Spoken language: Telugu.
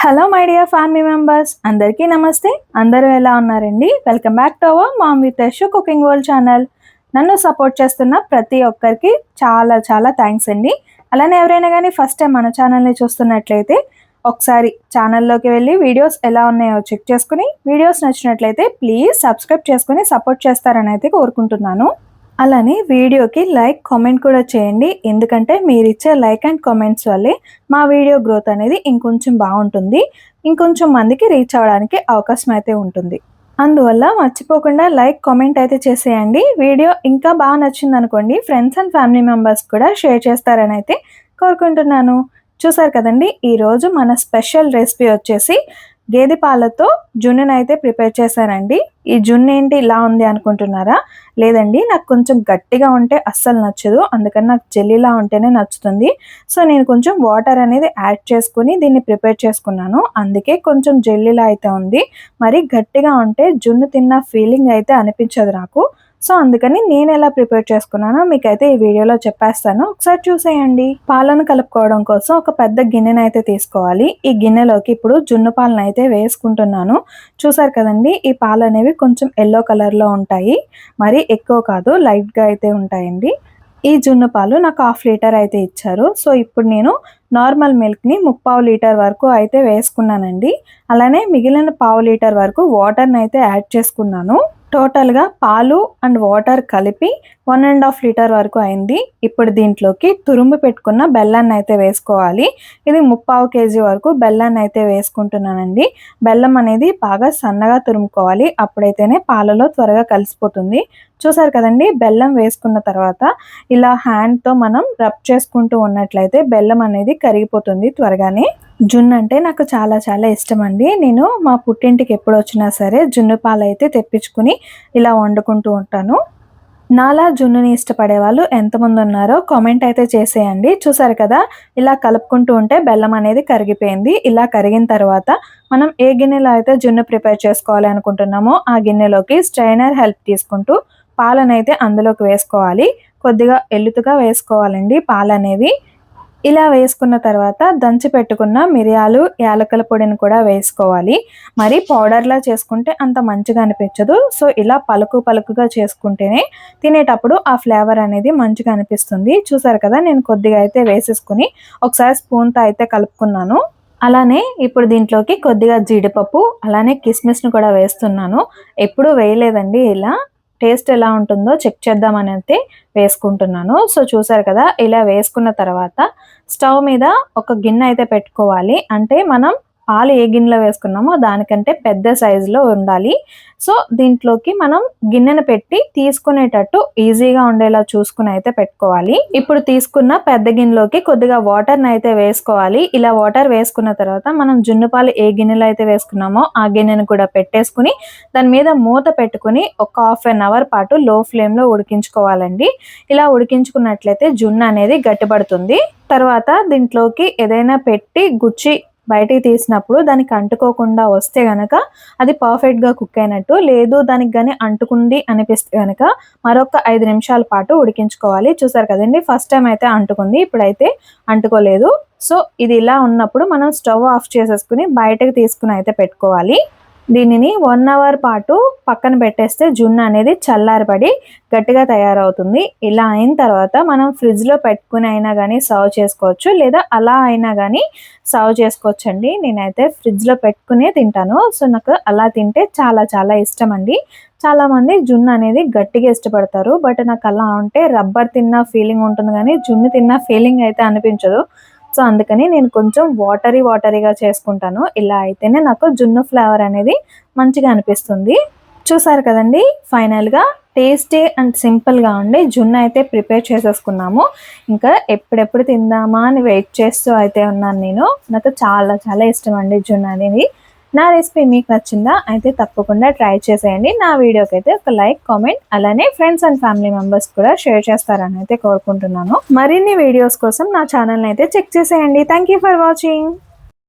Hello my dear family members అందరికీ నమస్తే. అందరూ ఎలా ఉన్నారండి? Welcome back to our mom with Yashu cooking world channel నన్ను సపోర్ట్ చేస్తున్న ప్రతి ఒక్కరికి చాలా చాలా థ్యాంక్స్ అండి. అలానే ఎవరైనా కానీ ఫస్ట్ టైం మన ఛానల్ని చూస్తున్నట్లయితే ఒకసారి ఛానల్లోకి వెళ్ళి వీడియోస్ ఎలా ఉన్నాయో చెక్ చేసుకుని వీడియోస్ నచ్చినట్లయితే ప్లీజ్ సబ్స్క్రైబ్ చేసుకుని సపోర్ట్ చేస్తారని అయితే కోరుకుంటున్నాను. అలానే వీడియోకి లైక్ కామెంట్ కూడా చేయండి. ఎందుకంటే మీరు ఇచ్చే లైక్ అండ్ కామెంట్స్ వల్లే మా వీడియో గ్రోత్ అనేది ఇంకొంచెం బాగుంటుంది. ఇంకొంచెం మందికి రీచ్ అవ్వడానికి అవకాశం అయితే ఉంటుంది. అందువల్ల మర్చిపోకుండా లైక్ కామెంట్ అయితే చేసేయండి. వీడియో ఇంకా బాగా నచ్చింది అనుకోండి ఫ్రెండ్స్ అండ్ ఫ్యామిలీ మెంబర్స్ కూడా షేర్ చేస్తారని అయితే కోరుకుంటున్నాను. చూసారు కదండి ఈరోజు మన స్పెషల్ రెసిపీ వచ్చేసి గేదె పాలతో జున్నును అయితే ప్రిపేర్ చేశానండి. ఈ జున్ను ఏంటి ఇలా ఉంది అనుకుంటున్నారా? లేదండి నాకు కొంచెం గట్టిగా ఉంటే అస్సలు నచ్చదు. అందుకని నాకు జెల్లీలా ఉంటేనే నచ్చుతుంది. సో నేను కొంచెం వాటర్ అనేది యాడ్ చేసుకుని దీన్ని ప్రిపేర్ చేసుకున్నాను. అందుకే కొంచెం జెల్లీలా అయితే ఉంది. మరి గట్టిగా ఉంటే జున్ను తిన్న ఫీలింగ్ అయితే అనిపించదు నాకు. సో అందుకని నేను ఎలా ప్రిపేర్ చేసుకున్నానో మీకైతే ఈ వీడియోలో చెప్పేస్తాను. ఒకసారి చూసేయండి. పాలను కలుపుకోవడం కోసం ఒక పెద్ద గిన్నెను అయితే తీసుకోవాలి. ఈ గిన్నెలోకి ఇప్పుడు జున్ను పాలను అయితే వేసుకుంటున్నాను. చూసారు కదండి ఈ పాలు అనేవి కొంచెం ఎల్లో కలర్లో ఉంటాయి. మరి ఎక్కువ కాదు లైట్గా అయితే ఉంటాయండి. ఈ జున్ను పాలు నాకు హాఫ్ లీటర్ అయితే ఇచ్చారు. సో ఇప్పుడు నేను నార్మల్ మిల్క్ని ముప్పావు లీటర్ వరకు అయితే వేసుకున్నానండి. అలానే మిగిలిన పావు లీటర్ వరకు వాటర్ని అయితే యాడ్ చేసుకున్నాను. టోటల్గా పాలు అండ్ వాటర్ కలిపి వన్ అండ్ హాఫ్ లీటర్ వరకు అయింది. ఇప్పుడు దీంట్లోకి తురుము పెట్టుకున్న బెల్లాన్ని అయితే వేసుకోవాలి. ఇది ముప్పావు కేజీ వరకు బెల్లాన్ని అయితే వేసుకుంటున్నానండి. బెల్లం అనేది బాగా సన్నగా తురుముకోవాలి. అప్పుడైతేనే పాలలో త్వరగా కలిసిపోతుంది. చూసారు కదండి బెల్లం వేసుకున్న తర్వాత ఇలా హ్యాండ్తో మనం రబ్ చేసుకుంటూ ఉన్నట్లయితే బెల్లం అనేది కరిగిపోతుంది త్వరగానే. జున్ను అంటే నాకు చాలా చాలా ఇష్టం అండి. నేను మా పుట్టింటికి ఎప్పుడు వచ్చినా సరే జున్ను పాలు అయితే తెప్పించుకుని ఇలా వండుకుంటూ ఉంటాను. నాలా జున్నుని ఇష్టపడే వాళ్ళు ఎంతమంది ఉన్నారో కామెంట్ అయితే చేసేయండి. చూసారు కదా ఇలా కలుపుకుంటూ ఉంటే బెల్లం అనేది కరిగిపోయింది. ఇలా కరిగిన తర్వాత మనం ఏ గిన్నెలో అయితే జున్ను ప్రిపేర్ చేసుకోవాలి అనుకుంటున్నామో ఆ గిన్నెలోకి స్ట్రైనర్ హెల్ప్ తీసుకుంటూ పాలనైతే అందులోకి వేసుకోవాలి. కొద్దిగా ఎల్లుతుగా వేసుకోవాలండి పాలు అనేవి ఇలా వేసుకున్న తర్వాత దంచి పెట్టుకున్న మిరియాలు యాలకల పొడిని కూడా వేసుకోవాలి. మరి పౌడర్లా చేసుకుంటే అంత మంచిగా అనిపించదు. సో ఇలా పలుకు పలుకుగా చేసుకుంటేనే తినేటప్పుడు ఆ ఫ్లేవర్ అనేది మంచిగా అనిపిస్తుంది. చూసారు కదా నేను కొద్దిగా అయితే వేసేసుకుని ఒకసారి స్పూన్తో అయితే కలుపుకున్నాను. అలానే ఇప్పుడు దీంట్లోకి కొద్దిగా జీడిపప్పు అలానే కిస్మిస్ను కూడా వేస్తున్నాను. ఎప్పుడూ వేయలేదండి ఇలా. టేస్ట్ ఎలా ఉంటుందో చెక్ చేద్దామని అయితే వేసుకుంటున్నాను. సో చూసారు కదా ఇలా వేసుకున్న తర్వాత స్టవ్ మీద ఒక గిన్నె అయితే పెట్టుకోవాలి. అంటే మనం పాలు ఏ గిన్నెలో వేసుకున్నామో దానికంటే పెద్ద సైజులో ఉండాలి. సో దీంట్లోకి మనం గిన్నెను పెట్టి తీసుకునేటట్టు ఈజీగా ఉండేలా చూసుకుని అయితే పెట్టుకోవాలి. ఇప్పుడు తీసుకున్న పెద్ద గిన్నెలోకి కొద్దిగా వాటర్ని అయితే వేసుకోవాలి. ఇలా వాటర్ వేసుకున్న తర్వాత మనం జున్ను పాలు ఏ గిన్నెలో అయితే వేసుకున్నామో ఆ గిన్నెను కూడా పెట్టేసుకుని దాని మీద మూత పెట్టుకుని ఒక హాఫ్ అన్ అవర్ పాటు లో ఫ్లేమ్లో ఉడికించుకోవాలండి. ఇలా ఉడికించుకున్నట్లయితే జున్ను అనేది గట్టిపడుతుంది. తర్వాత దీంట్లోకి ఏదైనా పెట్టి గుచ్చి బయటికి తీసినప్పుడు దానికి అంటుకోకుండా వస్తే గనక అది పర్ఫెక్ట్గా కుక్ అయినట్టు లేదు దానికి కానీ అంటుకుంది అనిపిస్తే గనక మరొక ఐదు నిమిషాల పాటు ఉడికించుకోవాలి. చూసారు కదండి? ఫస్ట్ టైం అయితే అంటుకుంది ఇప్పుడైతే అంటుకోలేదు. సో ఇది ఇలా ఉన్నప్పుడు మనం స్టవ్ ఆఫ్ చేసేసుకుని బయటకు తీసుకుని అయితే పెట్టుకోవాలి. దీనిని వన్ అవర్ పాటు పక్కన పెట్టేస్తే జున్ను అనేది చల్లారబడి గట్టిగా తయారవుతుంది. ఇలా అయిన తర్వాత మనం ఫ్రిడ్జ్లో పెట్టుకుని అయినా కానీ సర్వ్ చేసుకోవచ్చు లేదా అలా అయినా కానీ సర్వ్ చేసుకోవచ్చు అండి నేనైతే ఫ్రిడ్జ్లో పెట్టుకునే తింటాను. సో నాకు అలా తింటే చాలా చాలా ఇష్టం అండి చాలామంది జున్ను అనేది గట్టిగా ఇష్టపడతారు. బట్ నాకు అలా ఉంటే రబ్బర్ తిన్న ఫీలింగ్ ఉంటుంది కానీ జున్ను తిన్న ఫీలింగ్ అయితే అనిపించదు. సో అందుకని నేను కొంచెం వాటరీ వాటరీగా చేసుకుంటాను. ఇలా అయితేనే నాకు జున్ను ఫ్లేవర్ అనేది మంచిగా అనిపిస్తుంది. చూసారు కదండి? ఫైనల్గా టేస్టీ అండ్ సింపుల్గా ఉండి జున్ను అయితే ప్రిపేర్ చేసేసుకున్నాము. ఇంకా ఎప్పుడెప్పుడు తిందామా అని వెయిట్ చేస్తూ అయితే ఉన్నాను నేను. నాకు చాలా చాలా ఇష్టం అండి జున్ను అనేది. నా రెసిపీ మీకు నచ్చిందా అయితే తప్పకుండా ట్రై చేసేయండి. నా వీడియోకి అయితే ఒక లైక్ కామెంట్ అలానే ఫ్రెండ్స్ అండ్ ఫ్యామిలీ మెంబర్స్ కూడా షేర్ చేస్తారని అయితే కోరుకుంటున్నాను. మరిన్ని వీడియోస్ కోసం నా ఛానల్ని అయితే చెక్ చేసేయండి. Thank for watching.